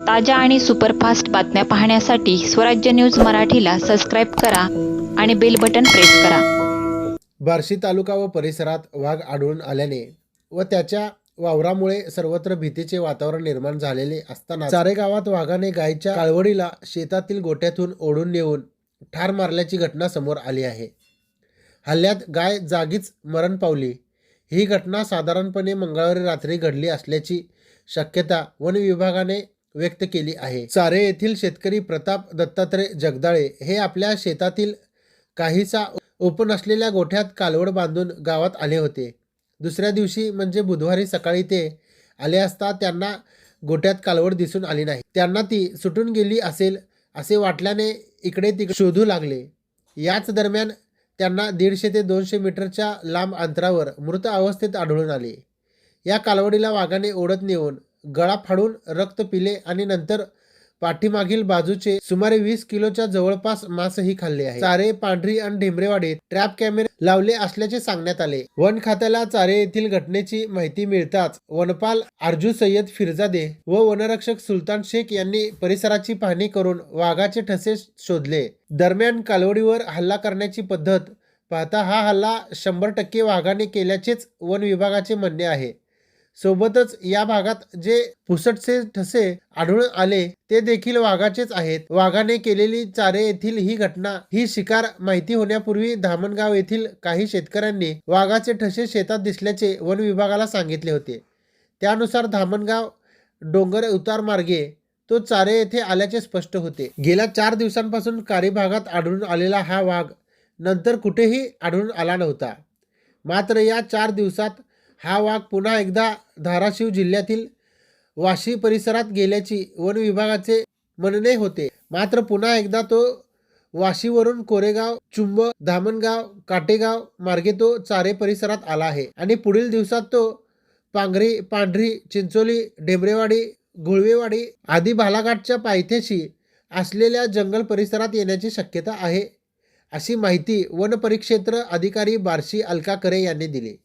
ताज्या आणि सुपरफास्ट बातम्या पाहण्यासाठी स्वराज्य न्यूज मराठीला सबस्क्राईब करा आणि बेल बटन प्रेस करा. बार्शी तालुका व परिसरात वाघ आढळून आल्याने व त्याच्या वावरामुळे सर्वत्र भीतीचे वातावरण निर्माण झालेले असताना चारे गावात वाघाने गायीच्या काळवडीला शेतातील गोट्यातून ओढून नेऊन ठार मारल्याची घटना समोर आली आहे. हल्ल्यात गाय जागीच मरण पावली. ही घटना साधारणपणे मंगळवारी रात्री घडली असल्याची शक्यता वन विभागाने व्यक्त केली आहे. चारे येथील शेतकरी प्रताप दत्तात्रय जगदाळे हे आपल्या शेतातील काहीसा ओपन असलेल्या गोठ्यात कालवड बांधून गावात आले होते. दुसऱ्या दिवशी म्हणजे बुधवारी सकाळी ते आले असता त्यांना गोठ्यात कालवड दिसून आली नाही. त्यांना ती सुटून गेली असेल असे वाटल्याने इकडे तिकडे शोधू लागले. याच दरम्यान त्यांना दीडशे ते दोनशे मीटरच्या लांब अंतरावर मृत अवस्थेत आढळून आले. या कालवडीला वाघाने ओढत नेऊन गळा फाडून रक्त पिले आणि नंतर पाठीमागील बाजूचे सुमारे वीस किलोच्या जवळपास मांसही खाल्ले आहे. चारे पांढरी आणि ढेमरेवाडीत ट्रॅप कॅमेरे लावले असल्याचे सांगण्यात आले. वन खात्याला चारे येथील घटनेची माहिती मिळताच वनपाल अर्जू सय्यद फिरजादे व वनरक्षक सुलतान शेख यांनी परिसराची पाहणी करून वाघाचे ठसे शोधले. दरम्यान कालवडीवर हल्ला करण्याची पद्धत पाहता हा हल्ला शंभर टक्के वाघाने केल्याचेच वन विभागाचे म्हणणे आहे. सोबतच या भागात जे पुसटसे ठसे आढळून आले ते देखील वाघाचेच आहेत. वाघाने केलेली चारे येथील ही घटना ही शिकार माहिती होण्यापूर्वी धामणगाव येथील काही शेतकऱ्यांनी वाघाचे ठसे शेतात दिसल्याचे वन विभागाला सांगितले होते. त्यानुसार धामणगाव डोंगर उतार मार्गे तो चारे येथे आल्याचे स्पष्ट होते. गेल्या चार दिवसांपासून कारी भागात आढळून आलेला हा वाघ नंतर कुठेही आढळून आला नव्हता. मात्र या चार दिवसात हा वाघ पुन्हा एकदा धाराशिव जिल्ह्यातील वाशी परिसरात गेल्याची वन विभागाचे म्हणणे होते. मात्र पुन्हा एकदा तो वाशीवरून कोरेगाव चुंब धामणगाव काटेगाव मार्गे तो चारे परिसरात आला आहे आणि पुढील दिवसात तो पांघरी पांढरी चिंचोली डेमरेवाडी घुळवेवाडी आदी बालाघाटच्या पायथ्याशी असलेल्या जंगल परिसरात येण्याची शक्यता आहे अशी माहिती वन परिक्षेत्र अधिकारी बार्शी अलका करे यांनी दिली.